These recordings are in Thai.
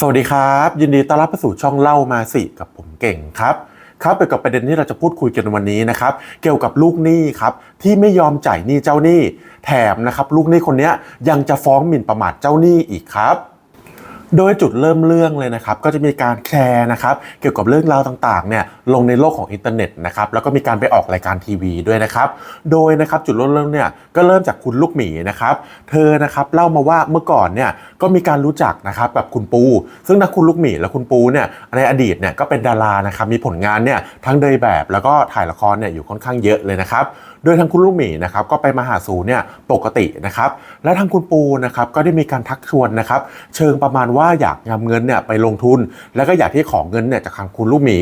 สวัสดีครับ ยินดีต้อนรับเข้าสู่ช่องเล่ามาสิกับผมเก่งครับครับเกี่ยวกับประเด็นที่เราจะพูดคุยกันวันนี้นะครับ เกี่ยวกับลูกหนี้ครับที่ไม่ยอมจ่ายหนี้เจ้าหนี้ แถมนะครับลูกหนี้คนนี้ยยังจะฟ้องหมิ่นประมาทเจ้าหนี้อีกครับ โดยจุดเริ่มเรื่องเลยนะครับก็จะมีการแชร์นะครับเกี่ยวกับเรื่องราวต่างๆเนี่ยลงในโลกของอินเทอร์เน็ตนะครับแล้วก็มีการไปออกรายการทีวีด้วยนะครับโดยนะครับจุดเริ่มเรื่องเนี่ยก็เริ่มจากคุณลูกหมีนะครับเธอนะครับเล่ามาว่าเมื่อก่อนเนี่ยก็มีการรู้จักนะครับกับคุณปู ซึ่งทั้งคุณลูกหมีและคุณปูเนี่ยในอดีตเนี่ยก็เป็นดารานะครับมีผลงานเนี่ยทั้งเดินแบบแล้วก็ถ่ายละครเนี่ยอยู่ค่อนข้างเยอะเลยนะครับ โดยทางคุณลูกหมีนะครับก็ไปมาหาสู่เนี่ยปกตินะครับและทางคุณปูนะครับก็ได้มีการทักชวนนะครับเชิงประมาณว่าอยากนำเงินเนี่ยไปลงทุน แล้วก็อยากที่ขอเงินเนี่ยจากทางคุณลูกหมี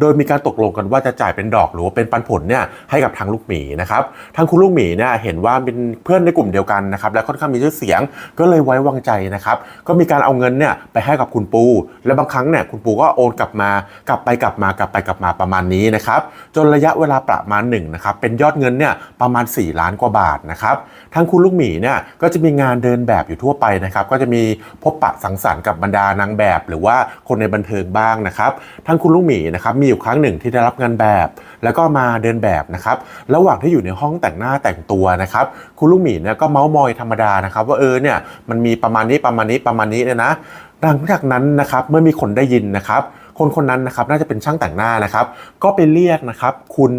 โดยมีการตกลงกันว่าจะจ่ายเป็นดอกหรือว่าเป็นปันผลเนี่ยให้กับทางลูกหมีนะครับทางคุณลูกหมีเนี่ยเห็นว่าเป็นเพื่อนในกลุ่มเดียวกันนะครับและค่อนข้างมีชื่อเสียงก็เลยไว้วางใจนะครับก็มีการเอาเงินเนี่ยไปให้กับคุณปู และบางครั้งเนี่ยคุณปูก็โอนกลับมากลับไปกลับมากลับไปกลับมาประมาณนี้นะครับจนระยะเวลาประมาณหนึ่งนะครับเป็นยอดเงินเนี่ยประมาณ 4 ล้านกว่าบาทนะครับทางคุณลูกหมีเนี่ยก็จะมีงานเดินแบบอยู่ทั่วไปนะครับก็จะมีพบปะสังสรรค์กับบรรดานางแบบ หรือว่าคนในบันเทิงบ้างนะครับทางคุณลูกหมีนะครับมีอยู่ครั้งหนึ่งที่ได้รับงานแบบ แล้วก็มาเดินแบบนะครับระหว่างที่อยู่ในห้องแต่งหน้าแต่งตัวนะครับคุณลูกหมีเนี่ยก็เมาส์มอยธรรมดานะครับว่าเออเนี่ยมันมีประมาณนี้ประมาณนี้ประมาณนี้เนี่ยนะหลังจากนั้นนะครับเมื่อมีคนได้ยินนะครับคนคนนั้นนะครับน่าจะเป็นช่างแต่งหน้านะครับ ก็ไปเรียกนะครับ คุณ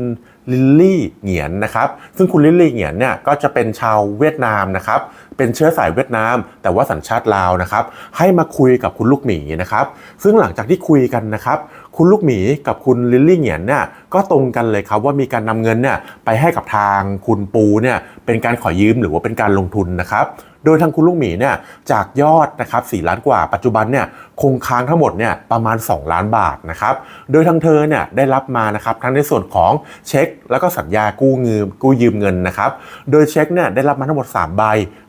ลิลลี่เหงียนนะครับ ซึ่งคุณลิลลี่เหงียนเนี่ยก็จะเป็นชาวเวียดนามนะครับ เป็นเชื้อสายเวียดนาม แต่ว่าสัญชาติลาวนะครับ ให้มาคุยกับคุณลูกหมีนะครับ ซึ่งหลังจากที่คุยกันนะครับ คุณลูกหมีกับคุณลิลลี่เหงียนเนี่ยก็ตรงกันเลยครับว่ามีการนำเงินเนี่ยไปให้กับทางคุณปูเนี่ยเป็นการขอยืมหรือว่าเป็นการลงทุนนะครับโดยทางคุณลูกหมีเนี่ยจากยอดนะครับ4ล้านกว่าปัจจุบันเนี่ยคงค้างทั้งหมดเนี่ยประมาณ 2 ล้านบาทนะครับโดยทางเธอเนี่ยได้รับมานะครับทั้งในส่วนของเช็ค แล้วก็สัญญากู้เงินกู้ยืมเงินนะครับโดยเช็คเนี่ยได้รับมาทั้งหมด 3 ใบ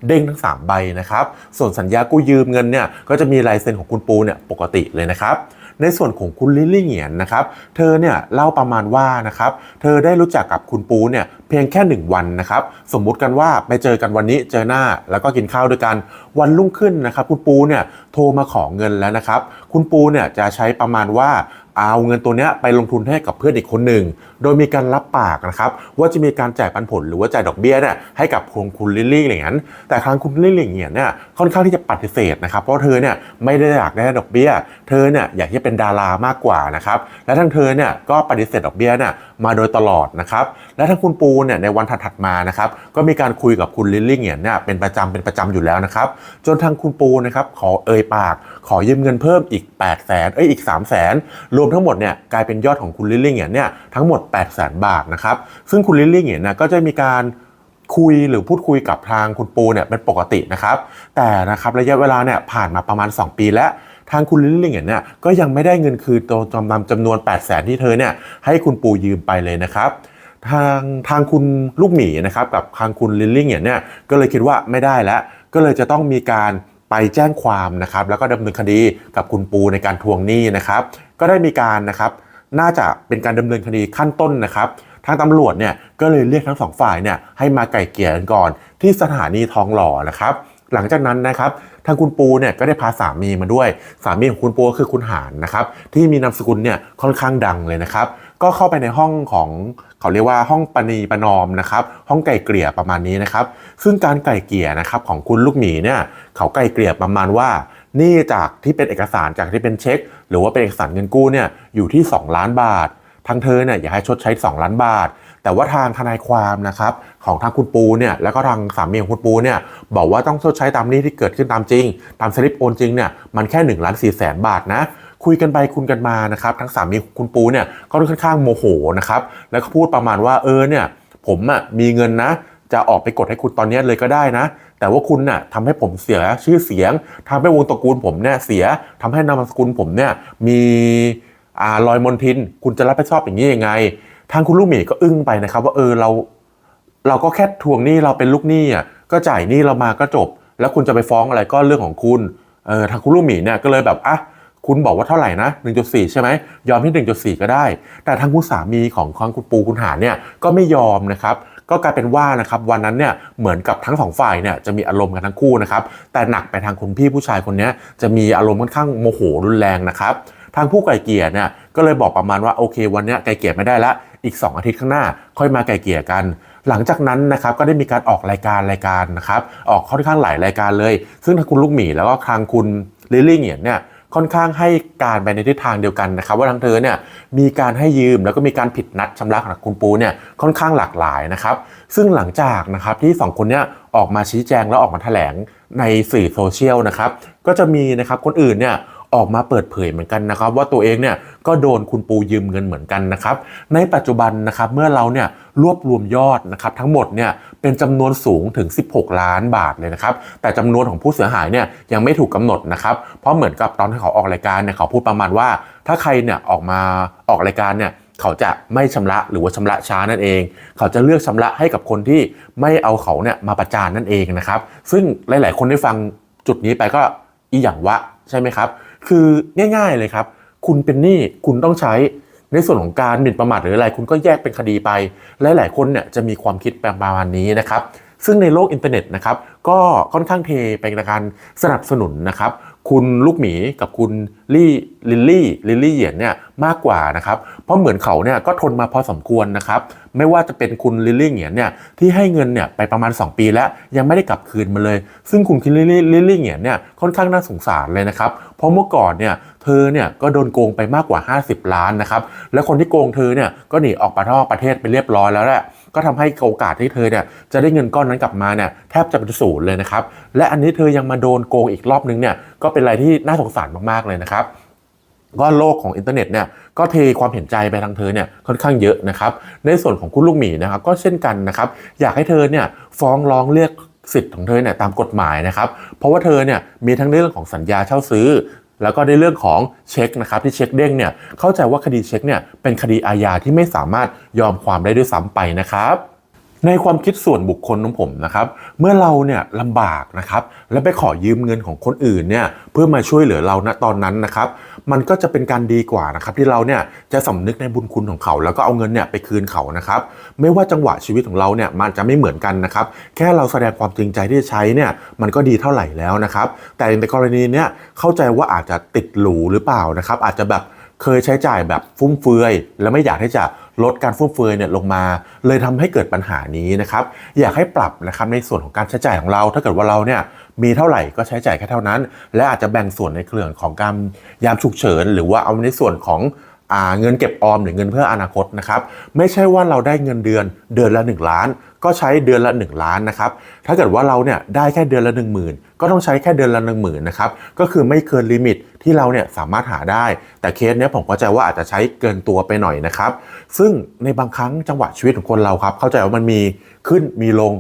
เด้งทั้ง 3 ใบนะครับ ส่วนสัญญากู้ยืมเงินเนี่ยก็จะมีลายเซ็นของคุณปูเนี่ยปกติเลยนะครับในส่วนของคุณลิลลี่เหงียนนะครับ เธอเนี่ยเล่าประมาณว่านะครับ เธอได้รู้จักกับคุณปูเนี่ยเพียงแค่ 1 วันนะครับ สมมุติกันว่าไปเจอกันวันนี้เจอหน้าแล้วก็กินข้าวด้วยกัน วันรุ่งขึ้นนะครับ คุณปูเนี่ยโทรมาขอเงินแล้วนะครับ คุณปูเนี่ยจะใช้ประมาณว่า เอาเงินตัวเนี้ยไปลงทุนให้กับเพื่อนอีกคนหนึ่ง โดยมีการรับปากนะครับว่าจะมีการจ่ายปันผลหรือว่าจ่ายดอกเบี้ยเนี่ยให้กับคุณคุณลิลลี่เหรียญแต่ครั้งคุณลิลลี่เหรียญเนี่ยค่อนข้างที่จะปฏิเสธนะครับเพราะเธอเนี่ยไม่ได้อยากได้ดอกเบี้ย เธอเนี่ยอยากที่จะเป็นดารามากกว่านะครับและทั้งเธอเนี่ยก็ปฏิเสธดอกเบี้ยเนี่ยมาโดยตลอดนะครับและทั้งคุณปูเนี่ยในวันถัดๆมานะครับก็มีการคุยกับคุณลิลลี่เหรียเนี่ยเป็นประจำเป็นประจำอยู่แล้วนะครับจนทางคุณปูนะครับขอเอ่ยปาก ขอยืมเงินเพิ่มอีก8 0 0แสนเอ้ยอีก 3 0 0แสนรวมทั้งหมดเนี่ยกลายเป็นยอดของคุณลิลลี่เหงียนเนี่ยทั้งหมด8 0 0แสนบาทนะครับซึ่งคุณลิลลี่เหงียนะก็จะมีการคุยหรือพูดคุยกับทางคุณปูเนี่ยเป็นปกตินะครับแต่นะครับระยะเวลาเนี่ยผ่านมาประมาณ 2 ปีแล้ว ทางคุณลิลลี่เหงียนเนี่ยก็ยังไม่ได้เงินคืนตัวจำนำจำนวน 8 0 0แสนที่เธอเนี่ยให้คุณปูยืมไปเลยนะครับทางทางคุณลูกหมีนะครับกับทางคุณลิลลี่เนี่ยเนี่ยก็เลยคิดว่าไม่ได้แล้ว ก็เลยจะต้องมีการไปแจ้งความนะครับแล้วก็ดำเนินคดีกับคุณปูในการทวงหนี้นะครับ ก็ได้มีการนะครับน่าจะเป็นการดำเนินคดีขั้นต้นนะครับทางตำรวจเนี่ยก็เลยเรียกทั้งสองฝ่ายเนี่ยให้มาไกล่เกลี่ยกันก่อนที่สถานีทองหล่อนะครับ หลังจากนั้นนะครับ ทางคุณปูเนี่ยก็ได้พาสามีมาด้วย สามีของคุณปูก็คือคุณหานนะครับที่มีนามสกุลเนี่ยค่อนข้างดังเลยนะครับก็เข้าไปในห้องของเขาเรียกว่าห้องปณีประนอมนะครับห้องไก่เกลี่ยประมาณนี้นะครับ ซึ่งการไก่เกลี่ยนะครับของคุณลูกหมีเนี่ยเขาไก่เกลี่ยประมาณว่านี่จากที่เป็นเอกสารจากที่เป็นเช็ค หรือว่าเป็นเอกสารเงินกู้เนี่ยอยู่ที่ 2 ล้านบาททางเธอเนี่ยอยากให้ชดใช้ 2 ล้านบาท แต่ว่าทางทนายความนะครับของทางคุณปูเนี่ยแล้วก็ทางสามีของคุณปูเนี่ยบอกว่าต้องชดใช้ตามหนี้ที่เกิดขึ้นตามจริง ตามสลิปโอนจริงเนี่ยมันแค่1ล้าน4แสนบาทนะคุยกันไปคุยกันมานะครับทั้งสามีคุณปูเนี่ยก็ค่อนข้างโมโหนะครับแล้วก็พูดประมาณว่าเออเนี่ยผมอะมีเงินนะ จะออกไปกดให้คุณตอนนี้เลยก็ได้นะ แต่ว่าคุณน่ะทำให้ผมเสียชื่อเสียงทำให้วงตระกูลผมเนี่ยเสียทำให้นามสกุลผมเนี่ยมีอ่ารอยมนทิน คุณจะรับผิดชอบอย่างนี้ยังไง ทางคุณลูกหมีก็อึ้งไปนะครับ ว่าเออเรา เราก็แค่ทวงหนี้เราเป็นลูกหนี้อะก็จ่ายหนี้เรามาก็จบ แล้วคุณจะไปฟ้องอะไรก็เรื่องของคุณเออทางคุณลูกหมีเนี่ยก็เลยแบบอะคุณบอกว่าเท่าไหร่นะ1.4 ใช่ไหมยอมที่ 1.4 ก็ได้ แต่ทางคุณสามีของของคุณปูคุณหาเนี่ยก็ไม่ยอมนะครับก็กลายเป็นว่านะครับวันนั้นเนี่ยเหมือนกับทั้งสองฝ่ายเนี่ยจะมีอารมณ์กันทั้งคู่นะครับแต่หนักไปทางคุณพี่ผู้ชายคนนี้จะมีอารมณ์ค่อนข้างโมโหรุนแรงนะครับทางผู้ไก่เกลี่ยเนี่ยก็เลยบอกประมาณว่าโอเควันนี้ไก่เกลี่ยไม่ได้ละ อีก 2 อาทิตย์ข้างหน้า ค่อยมาไก่เกี่ยกัน หลังจากนั้นนะครับก็ได้มีการออกรายการรายการนะครับออกค่อนข้างหลายรายการเลย ซึ่งทางคุณลูกหมีแล้วก็ทางคุณลิลลี่เหงียนเนี่ยค่อนข้างให้การไปในทิศทางเดียวกันนะครับ ว่าทางเธอเนี่ยมีการให้ยืมแล้วก็มีการผิดนัดชำระของคุณปูเนี่ยค่อนข้างหลากหลายนะครับ ซึ่งหลังจากนะครับที่สองคนเนี้ยออกมาชี้แจงแล้วออกมาแถลงในสื่อโซเชียลนะครับก็จะมีนะครับคนอื่นเนี่ย ออกมาเปิดเผยเหมือนกันนะครับ ว่าตัวเองเนี่ยก็โดนคุณปูยืมเงินเหมือนกันนะครับในปัจจุบันนะครับเมื่อเราเนี่ยรวบรวมยอดนะครับทั้งหมดเนี่ยเป็นจำนวนสูงถึง 16 ล้านบาทเลยนะครับแต่จำนวนของผู้เสียหายเนี่ยยังไม่ถูกกำหนดนะครับเพราะเหมือนกับตอนที่เขาออกรายการเนี่ยเขาพูดประมาณว่า ถ้าใครเนี่ยออกมาออกรายการเนี่ยเขาจะไม่ชำระหรือว่าชำระช้านั่นเอง เขาจะเลือกชำระให้กับคนที่ไม่เอาเขาเนี่ยมาประจานนั่นเองนะครับ ซึ่งหลาย ๆ คนได้ฟังจุดนี้ไปก็อีหยังวะใช่ไหมครับ คือง่าย ๆเลยครับ คุณเป็นหนี้คุณต้องใช้ในส่วนของการหมิ่นประมาทหรืออะไรคุณก็แยกเป็นคดีไป และหลายคนเนี่ยจะมีความคิดประมาณนี้นะครับ ซึ่งในโลกอินเทอร์เน็ตนะครับก็ค่อนข้างเทไปในการสนับสนุนนะครับ คุณลูกหมีกับคุณลี่ลิลลี่ลิลลี่เหยียนเนี่ยมากกว่านะครับเพราะเหมือนเขาเนี่ยก็ทนมาพอสมควรนะครับไม่ว่าจะเป็นคุณลิลลี่เหยียนเนี่ยที่ให้เงินเนี่ยไปประมาณ 2 ปีแล้วยังไม่ได้กลับคืนมาเลย ซึ่งคุณลิลลี่ลิลลี่เหยียนเนี่ยค่อนข้างน่าสงสารเลยนะครับเพราะเมื่อก่อนเนี่ยเธอเนี่ยก็โดนโกงไปมากกว่า 50 ล้านนะครับและคนที่โกงเธอเนี่ยก็หนีออกประเทศประเทศไปเรียบร้อยแล้วแหละ ก็ทำให้โอกาสที่เธอเนี่ยจะได้เงินก้อนนั้นกลับมาเนี่ยแทบจะเป็นศูนย์เลยนะครับ และอันนี้เธอยังมาโดนโกงอีกรอบนึงเนี่ยก็เป็นอะไรที่น่าสงสารมากๆเลยนะครับก็โลกของอินเทอร์เน็ตเนี่ยก็เทความเห็นใจไปทางเธอเนี่ยค่อนข้างเยอะนะครับ ในส่วนของคุณลูกหมีนะครับก็เช่นกันนะครับอยากให้เธอเนี่ยฟ้องร้องเรียกสิทธิ์ของเธอเนี่ยตามกฎหมายนะครับ เพราะว่าเธอเนี่ยมีทั้งเรื่องของสัญญาเช่าซื้อ แล้วก็ในเรื่องของเช็คนะครับที่เช็คเด้งเนี่ยเข้าใจว่าคดีเช็คเนี่ยเป็นคดีอาญาที่ไม่สามารถยอมความได้ด้วยซ้ำไปนะครับ ในความคิดส่วนบุคคลของผมนะครับเมื่อเราเนี่ยลำบากนะครับและไปขอยืมเงินของคนอื่นเนี่ยเพื่อมาช่วยเหลือเราณตอนนั้นนะครับมันก็จะเป็นการดีกว่านะครับที่เราเนี่ยจะสำนึกในบุญคุณของเขา แล้วก็เอาเงินเนี่ยไปคืนเขานะครับไม่ว่าจังหวะชีวิตของเราเนี่ยมันจะไม่เหมือนกันนะครับแค่เราแสดงความจริงใจที่จะใช้เนี่ยมันก็ดีเท่าไหร่แล้วนะครับแต่ในกรณีเนี้ยเข้าใจว่าอาจจะติดหรูหรือเปล่านะครับอาจจะแบบเคยใช้จ่ายแบบฟุ่มเฟือย และไม่อยากที่จะ ลดการฟุ่มเฟือยเนี่ยลงมา เลยทำให้เกิดปัญหานี้นะครับ อยากให้ปรับนะครับในส่วนของการใช้จ่ายของเรา ถ้าเกิดว่าเราเนี่ยมีเท่าไหร่ก็ใช้จ่ายแค่เท่านั้น และอาจจะแบ่งส่วนในเครื่องของการยามฉุกเฉิน หรือว่าเอาในส่วนของ เงินเก็บออมหรือเงินเพื่ออนาคตนะครับไม่ใช่ว่าเราได้เงินเดือนเดือนละ 1 ล้าน ก็ใช้เดือนละ 1 ล้านนะครับถ้าเกิดว่าเราเนี่ยได้แค่เดือนละ 1 0,000 ก็ต้องใช้แค่เดือนละ 1 0,000นะครับก็คือไม่เกินลิมิตที่เราเนี่ยสามารถหาได้ แต่เคสเนี้ยผมเข้าใจว่าอาจจะใช้เกินตัวไปหน่อยนะครับซึ่งในบางครั้งจังหวะชีวิตของคนเราครับเข้าใจว่ามันมีขึ้นมีลง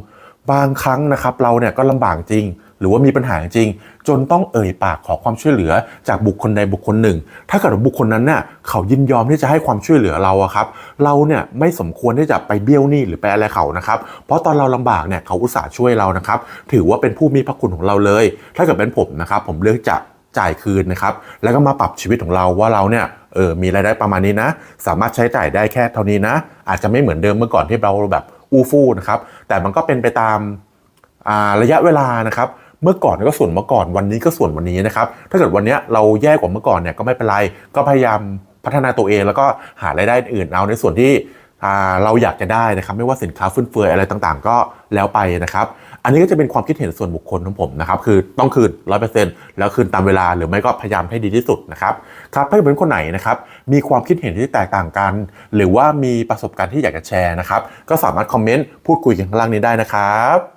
บางครั้งนะครับเราเนี่ยก็ลำบากจริง หรือว่ามีปัญหาจริง จนต้องเอ่ยปากขอความช่วยเหลือจากบุคคลใดบุคคลหนึ่ง ถ้าเกิดบุคคลนั้นเนี่ยเขายินยอมที่จะให้ความช่วยเหลือเราอะครับเราเนี่ยไม่สมควรที่จะไปเบี้ยวหนี้หรือไปอะไรเขานะครับเพราะตอนเราลำบากเนี่ยเขาอุตส่าห์ช่วยเรานะครับถือว่าเป็นผู้มีพระคุณของเราเลย ถ้าเกิดเป็นผมนะครับผมเลือกจะจ่ายคืนนะครับแล้วก็มาปรับชีวิตของเราว่าเราเนี่ยเออมีรายได้ประมาณนี้นะ สามารถใช้จ่ายได้แค่เท่านี้นะ อาจจะไม่เหมือนเดิมเมื่อก่อนที่เราแบบ อู้ฟู่นะครับแต่มันก็เป็นไปตามาระยะเวลานะครับเมื่อก่อนก็ส่วนเมื่อก่อนวันนี้ก็ส่วนวันนี้นะครับถ้าเกิดวันนี้เราแย่กว่าเมื่อก่อนเนี่ยก็ไม่เป็นไรก็พยายามพัฒนาตัวเองแล้วก็หารายได้อื่นเอาในส่วนที่เราอยากจะได้นะครับ ไม่ว่าสินค้าฟุ่มเฟือยอะไรต่างๆ ก็แล้วไปนะครับ อันนี้ก็จะเป็นความคิดเห็นส่วนบุคคลของผมนะครับคือต้องคืนร้อยเปอร์เซ็นต์แล้วคืนตามเวลาหรือไม่ก็พยายามให้ดีที่สุดนะครับครับถ้าเป็นคนไหนนะครับมีความคิดเห็นที่แตกต่างกัน หรือว่ามีประสบการณ์ที่อยากจะแชร์นะครับก็สามารถคอมเมนต์พูดคุยกันข้างล่างนี้ได้นะครับ